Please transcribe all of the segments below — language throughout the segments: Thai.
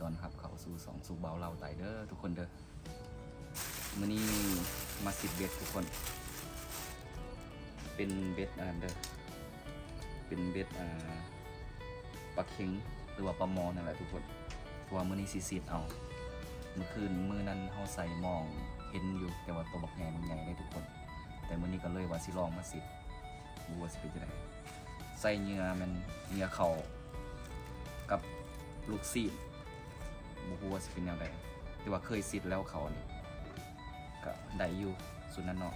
ตอนรับ เขาสู่สองสู่เบาเราไตเด้อทุกคนเด้อมื้อนี้มาสิบเบ็ดทุกคน เป็นเบ็ดอันเด้อเป็นเบ็ดอ่าปลาเค็งหรือว่าปลาหมอนั่นแหละทุกคนเพราะว่ามื้อนี้สิสิเอา เมื่อคืนมือนั้นเฮาใส่มองเห็นอยู่แต่ว่าตัวบักใหญ่มันใหญ่เลยทุกคน แต่มือนี้ก็เลยว่าสิลองมาสิบ่ว่าสิเป็นจังไดใส่เหงื่อมันเหงื่อเข่ากับลูกซีด บ่ฮู้ว่าสิเป็นแนวใดแต่ว่าเคยสิแล้วเขานี่ก็ได้อยู่สุดนั้นเนาะ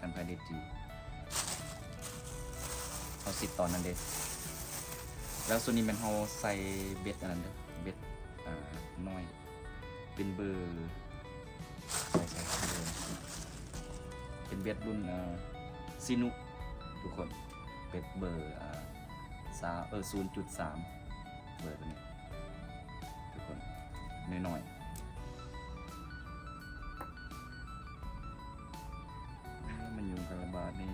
กันภายเด็ดจีเขาสิตอนนั้นเด้แล้วส่วนนี้มันเฮาใส่เบ็ดอันนั้นเด้อเบ็ดอ่าน้อย เป็นเบอร์ใช่ใช่เบอร์เป็นเบ็ดรุ่นอ่าซินุทุกคนเป็ดเบอร์อ่าสาเออศูนย์จุดสามเบอร์ตัวนี้ น้อยๆเอ้ยมันอยู่กับระบาดนี่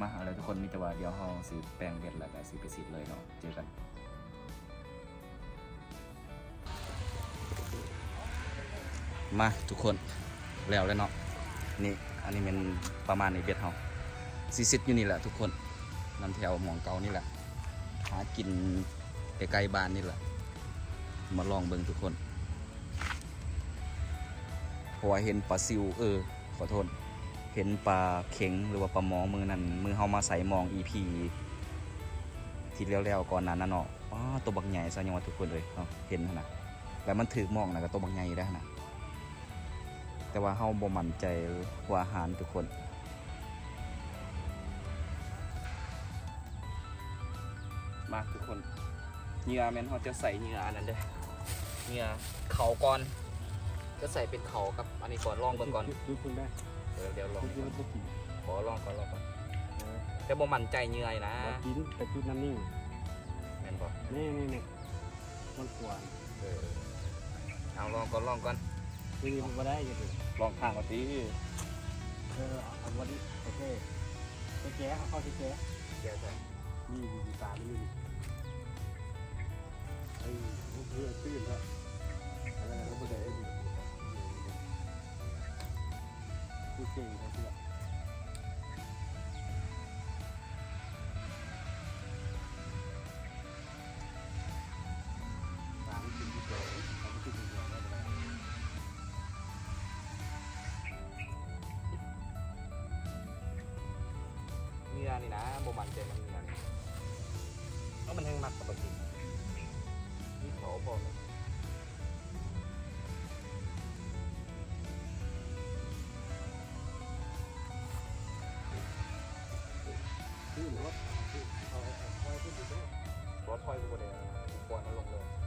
มาเอาเลยทุกคนมีแต่ว่าเดียวเราสิแปลงเบ็ดแล้วก็สิไปสิทธิ์เลยเนาะเจอกันมาทุกคนแล้วแล้วเนาะนี่อันนี้เป็นประมาณนี้เบ็ดเฮาซีซิดอยู่นี่แหละทุกคนนำแถวหมองเกานี่แหละ หากินใกล้ๆบ้านนี่แหละ มาลองเบิ่งทุกคนพราะว่าเห็นปลาซิวเออ ขอโทษ เห็นปลาเข็งหรือว่าปลาหมอมือนั้นมือเฮามาใส่มอง EP ที่แล้วๆก่อนหนั้นน่ะเนาะอ๋อตัวบักใหญ่ซะยังว่าทุกคนเลยเนาะเห็นนะแล้วมันถือหมองนะก็ตัวบักใหญ่ได้นนะ แต่ว่าเฮาบ่มั่นใจหัวอาหารทุกคน มาทุกคนเหงื่อแม่นเฮาจะใส่เหงื่ออันนั้นเด้อเหงื่อเขาก่อน จะใส่เป็นเขากับ อันนี้ก่อนลองเบิ่งก่อนดูคุณได้เดี๋ยวเดี๋ยวลองคุณคิดก่อนว่าจะกินขอลองก่อนลองก่อนแต่บ่มั่นใจเหงื่อนะเรากินแต่จุดนั้นนิ่งแม่นบ่นี่นี่นี่มันขวานเออเอาลองก่อนลองก่อนนี่มันก็ได้ยังไงลองข้างก่อนสิเออเอาวันนี้โอเคไปแก้เขาเข้าที่แก้เดี๋ยวจะ นี่อยู่ตานี่ไอ้เพื่อตื้นแล้วอะไรนะไม่ได้ไอ้ดิผู้เก่งเขาเพื่อตามที่ที่เจอเขาไม่ติดอยู่แล้วเหงื่อนี่นะบ่มันใจมัน รถเอาเอาเอาขึ้นรถรถถอยกูบ่ได้ควรเอาลงเลย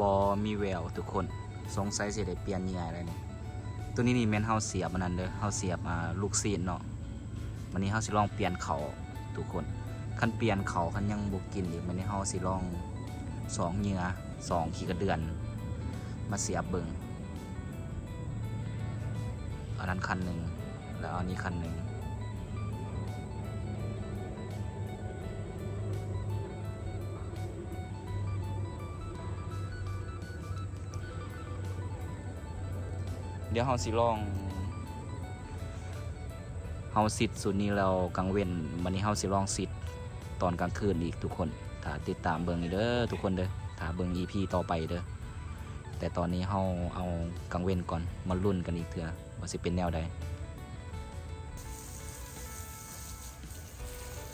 บอมีแววทุกคนสงสัยสิได้เปลี่ยนเหงื่ออะไรเนี่ยตัวนี้นี่แม่นเฮาเสียบมันนั่นเด้อเฮาเสียบอ่าลูกซีนเนาะวันนี้เฮาสิลองเปลี่ยนเขาทุกคนคันเปลี่ยนเขาคันยังบ่กินอีกวันนี้เฮาสิลองสองเหงื่อสองขี้กระเดือน มาเสียบเบิงอันนั้นคันหนึ่งแล้วอันนี้คันหนึ่ง ดี๋ยวเฮาสิลองเฮาสิทธิ์สุดนี้แล้วกลางเว้นวันนี้เฮาสิลองสิทธิ์ตอนกลางคืนอีกทุกคนถ้าติดตามเบิงนี่เด้อทุกคนเด้อถ้าเบิ่ง EP ต่อไปเด้อแต่ตอนนี้เฮาเอากลางเว้นก่อนมาลุ้นกันอีกเถื่อว่าสิเป็นแนวใด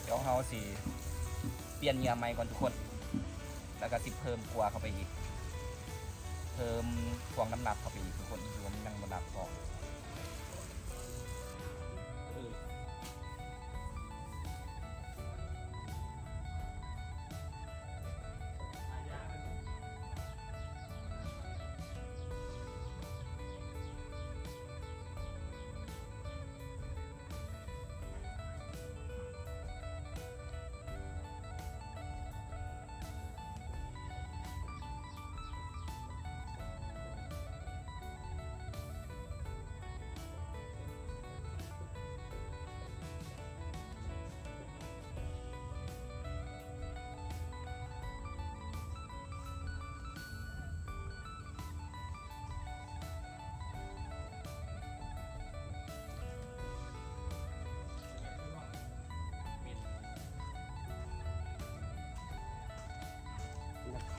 เดี๋ยวเฮาสิเปลี่ยนเงื่อใหม่ก่อนทุกคน แล้วก็สิเพิ่มกลัวเข้าไปอีก เพิ่มควงน้ำหนักเข้าไปอีกคือคนอีกรวมนยังบนหนักพอ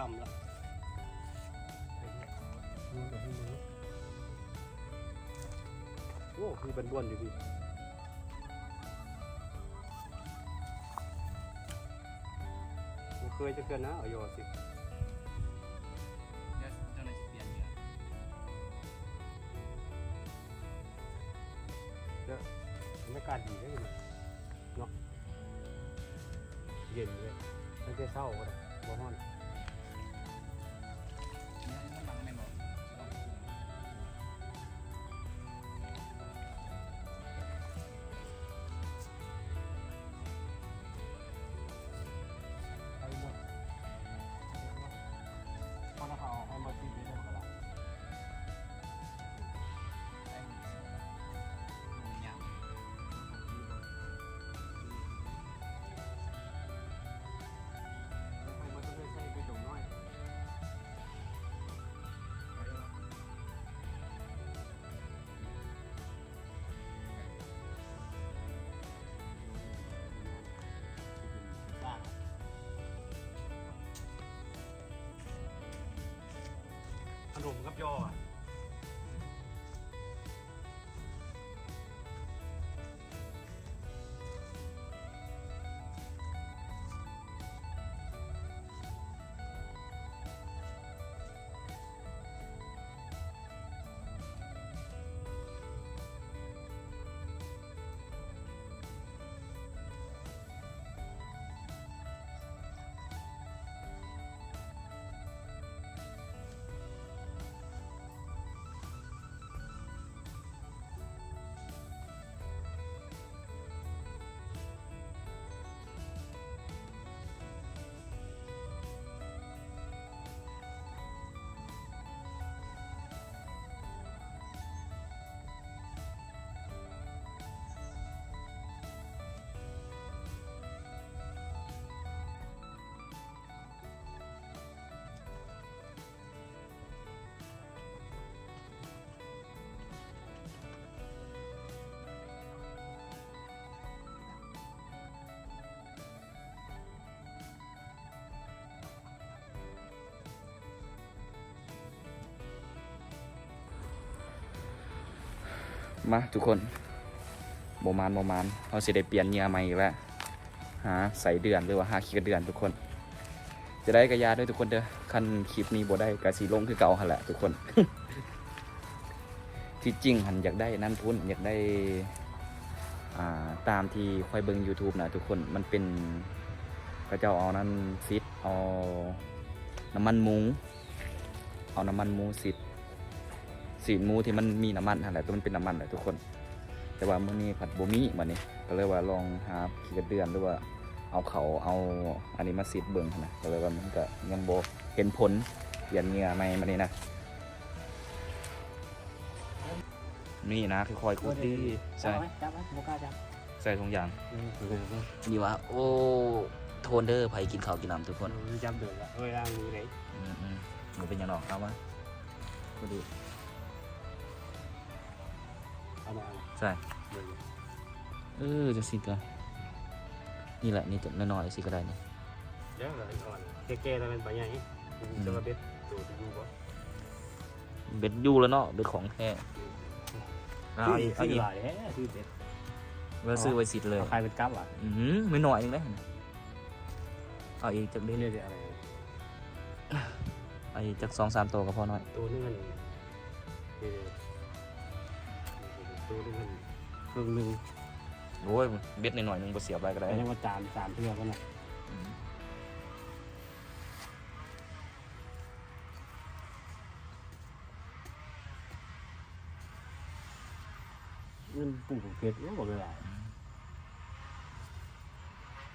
ำแล้วมือกับมือโอ้คือเป็นบ้วนอยู่พี่ผมเคยจะเกินนะเอาโยสิเดี๋ยวเจ้าหน้าที่เปลี่ยนเหงื่อไม่กล้าดีได้เลยเนาะเย็นเลยไม่ใช่เศร้าก็ได้บ่ฮ้อน พอเราเขนมกับยออะ มาทุกคนโมมานโมมานเราสิได้เปลี่ยนเงื่อใหม่แล้วหาใส่เดือนหรือว่าหาขี้กระเดือนทุกคน จะได้กระยาด้วยทุกคนเด้อคันคลิปนี้บ่ได้กระสีลงคือเก่าหันแหละทุกคน ที่จริงหันอยากได้นั่นทุนอยากได้าตามที่ค่อยเบิ่ง YouTube นะทุกคนมันเป็นกระเจ้าเอานั้นซิดเอาน้ำมันมูเอาน้ำมันมูซิด สีนหมูที่มันมีน้ำมันอะไรตัวมันเป็นน้ำมันแหละทุกคน แต่ว่ามื้อนี้ผัดบะหมี่มานี่ก็เลยว่าลองหาขี้กระเดือนหรือว่าเอาเขาเอาอันนี้มาซีดเบิ่งหั้นนะก็เลยว่ามันก็ยังบ่เห็นผลเปลี่ยนเหงื่อใหม่มานี่นะนี่นะคือคอยคูดดีใช่จับไหมจับไหมโมกล้าจับใส่ทุกอย่างอืมอืมอืมนี่ว่าโอ้โทนเดอร์ไผกินข้าวกินน้ำทุกคนอืมจับเดือดละเอ้ยล้างมือไหนอืมอืมมันเป็นยังไงเอามาก็ดีเอามาเอามาใช่เดี๋ยวเออจะสิก็นี่แหละนี่ตัวน้อยๆสิก็ได้นี่เดี๋ยวเราอ่อนแก่ๆเราเป็นใบใหญ่จะมาเบ็ดตัวที่ดูบ่เบ็ดอยู่แล้วเนาะเบ็ดของแท้เอาอีกเอาซื้อีอกหลายแท้ซื้อเบ็ดเราซื้อไว้สิเลยเอาใครเป็นกั๊บอะอือหือไม่หน่อยนึงเลยเอาอีกจากนี่นี้เรียกอะไรเอาอีกจากสองสามตัวก็พอหน่อย ตัวนึงมันนี่ ตัวนึงมันครึ่งหนึงโอ้ยเบ็ดหน่อยๆนึงบ่เสียบไปก็ได้แต่ยังว่าจานจานเพื่อกันนะอืมเงินปลูกเผ็ดเนี่ยบอกเลยหลาย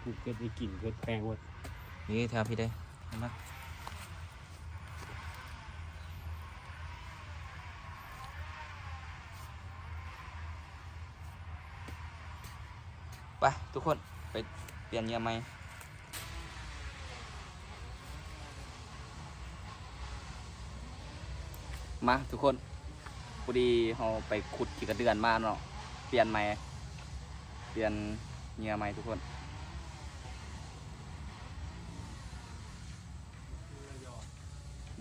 ปลูกเผ็ดได้กลิ่นเผ็ดแพงหมดนี่แถวพี่ได้เห็นไหม ไปทุกคนไปเปลี่ยนเงื่อใหม่มาทุกคนพอดีเราไปขุดกี่กระเดือนมาเนาะเปลี่ยนใหม่เปลี่ยนเงื่อใหม่ทุกคน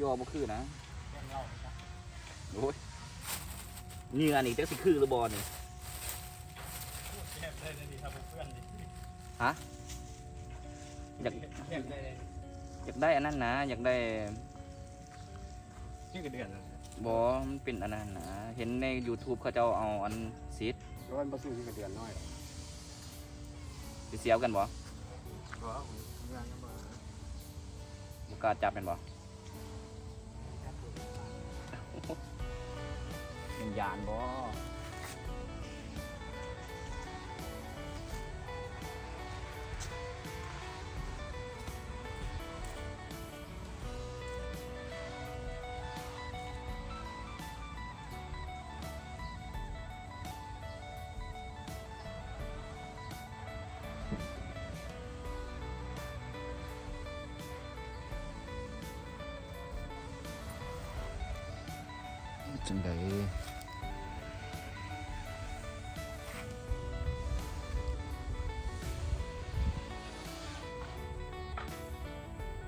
ยอบ่คือนะโอ้ยเงื่อนี่จักสิคือหรือบ่นี่ แซ่บได้เลยดีครับเพื่อนดิอยากแซ่บได้เลยอยากได้อันนั้นนะอยากได้ชื่อกระเดือนนะบ่มันเป็นอันนั้นนะเห็นใน YouTube เขาเจ้าเอาอันซีดร้อนประสูชื่อกระเดือนน้อยสิเสียวกันบ่ก็งานก็มาบ่กล้าจับเป็นบ่เป็นยานบ่ จังได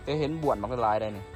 เอ้เห็นบวนมันก็ลายได้เนี่ย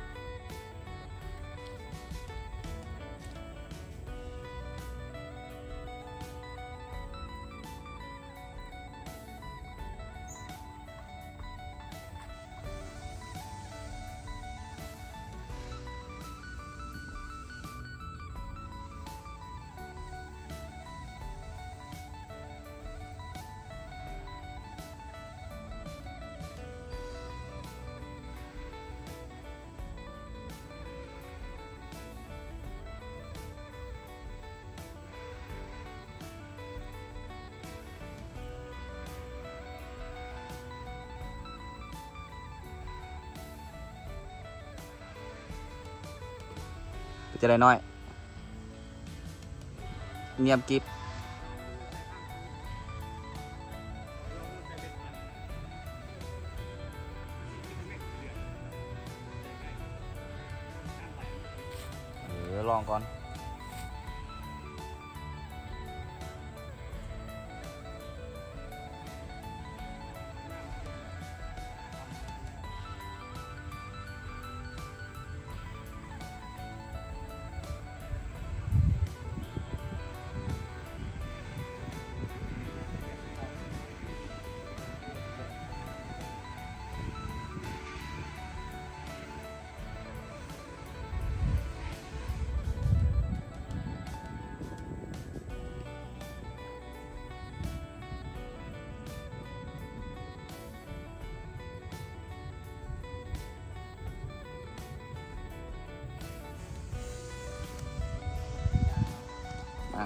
จะได้น้อย เงียบกิบ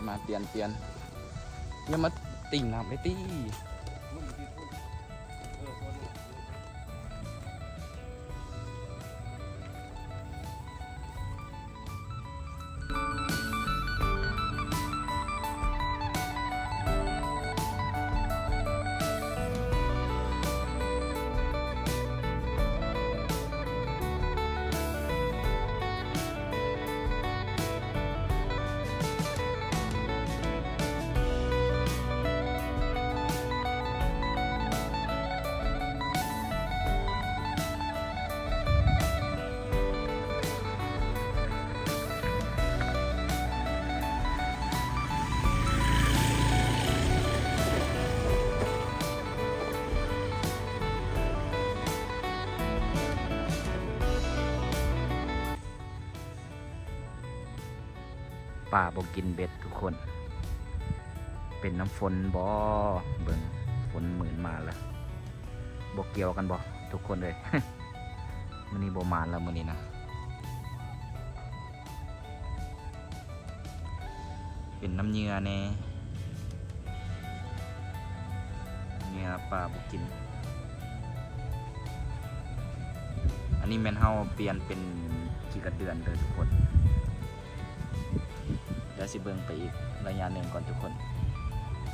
มาเปลี่ยนเปลี่ยนอย่ามาติ่งน้ำเลยตี้ ป่าบกินเบ็ดทุกคน เป็นน้ำฝนบอเบิ่งฝนหมื่นมาแล้วบกเกี่ยวกันบอทุกคนเลยมันนี้บมานแล้วมันนี้นะเป็นน้ำเหยื่อแน่เหยื่อป่าบกิน อันนี้แมนเฮาเปลี่ยนเป็นกี่กระเดือนเลยทุกคน เดี๋ยวสิเบิ่งไปอีกระยะหนึ่งก่อนทุกคน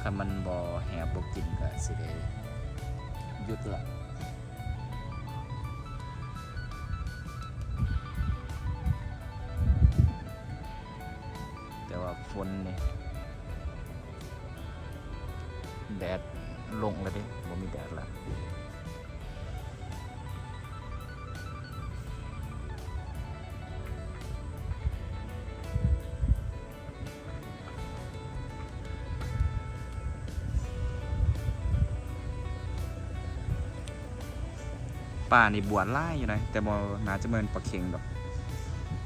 คันมันบ่แหบบกินก็สิได้หยุดละ ปลานี่บวชไล่อยู่นะแต่บ่น่าจะเป็นปลาเค็งดอก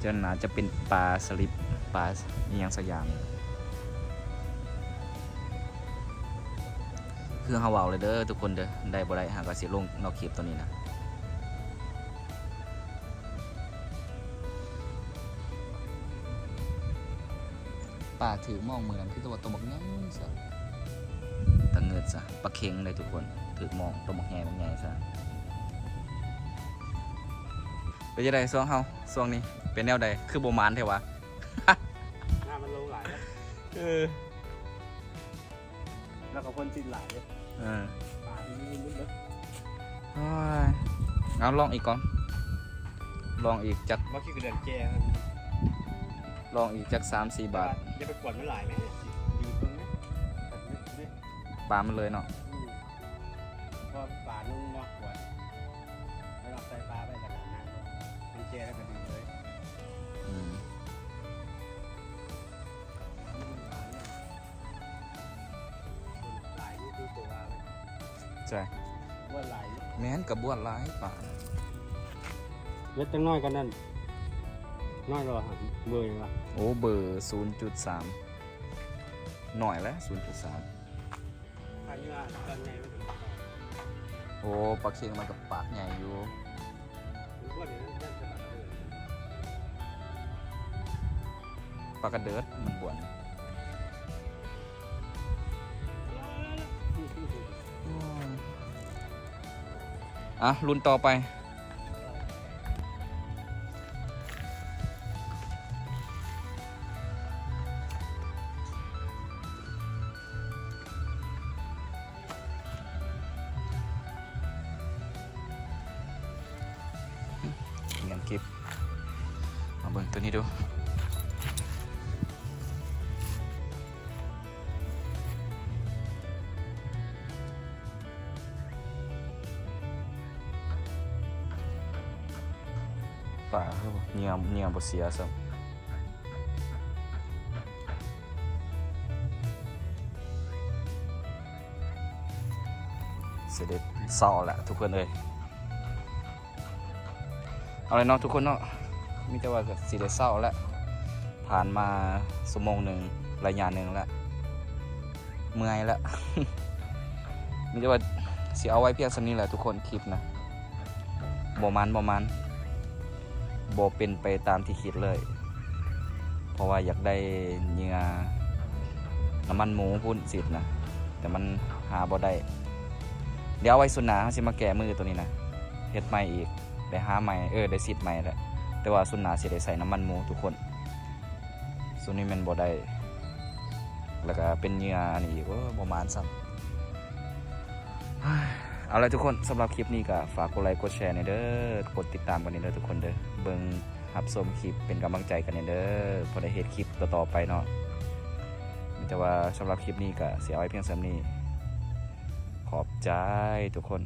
จะน่าจะเป็นปลาสลิดปลาอหยังสักอย่างคือฮาเว้าเลยเด้อทุกคนเด้อได้บ่ได้หาก็สิลงนอกคลิปตัวนี้นะปลาถือมองมือนั้นคือตัวตัวบักใหญ่ซะตะเงิดซะปลาเค็งเลยทุกคนถือมองตัวบักใหญ่บักใหญ่ซะ เป็นยังไงช่วงเฮาช่วงนี้ เป็นแนวใดคือโบมานเทวะหน้ามันลงหลายแล้วเออแล้วก็คนสิ้นหลายเลยเออป่าที่นี่มุดเลยโอ้ยเอาลองอีกก่อนลองอีกจักว่าคิดกระเดินแกลองอีกจักสามสี่บาทอย่าไปกวดมันหลายไหมอยู่ตรงนี้ตัดนิดนิดปลามันเลยเนาะ มันแกแล้วก็ดีเลยอืมหลายนี่คือตัวอะไรใช่ว่าหลายนี่แม้นกับบวดหลายปลาเล็ดจังน้อยกันนั่นน้อยรอหาเบอร์ยังวะโอ้เบอร์ศูนย์จุดสามหน่อยแล้วศูนย์จุดสามอายุอะตอนไงมันถึงโอ้ปลาเค็งมันกับปากใหญ่อยู่ ปลากระเดิดมันบวนอะรุ่นต่อไป บ่เสียซ้ำเสด็จเศร้าแหละทุกคนเลยเอาเลยเนาะทุกคนเนาะมีแต่ว่าก็สิได้เศร้าแล้วผ่านมาชั่วโมงหนึ่งระยะหนึ่งแล้วเมื่อยแล้วมีแต่ว่าสิเอาไว้เพียงสำนี้แหละทุกคนคลิปนะบ่มันบ่มัน บเป็นไปตามที่คิดเลย เพราะว่าอยากได้เหงื่อน้ำมันหมูพุ่นสิทธ์นะ แต่มันหาบ่ได้ เดี๋ยวเอาไว้สุนาเขาสิมาแก้มือตัวนี้นะเฮ็ดใหม่อีก ได้หาใหม่เออได้สิทธิ์ใหม่แล้วแต่ว่าสุนาสิได้ใส่น้ำมันหมูทุกคนส่วนนี้มันบ่ได้ แล้วก็เป็นเหงื่ออันนี้อีกโอ้บ่มานซ้ำ เอาละทุกคนสำหรับคลิปนี้ก็ฝากกดไลค์กดแชร์ในอยเด้อกดติดตามกันในอยเด้อทุกคนเด้อเบิ้งรับชมคลิปเป็นกำลังใจกันในอยเด้อพอได้เฮ็ดคลิปต่อๆไปเนาะแต่ว่าสำหรับคลิปนี้ก็เสียไว้เพียงสำนี้ขอบใจทุกคน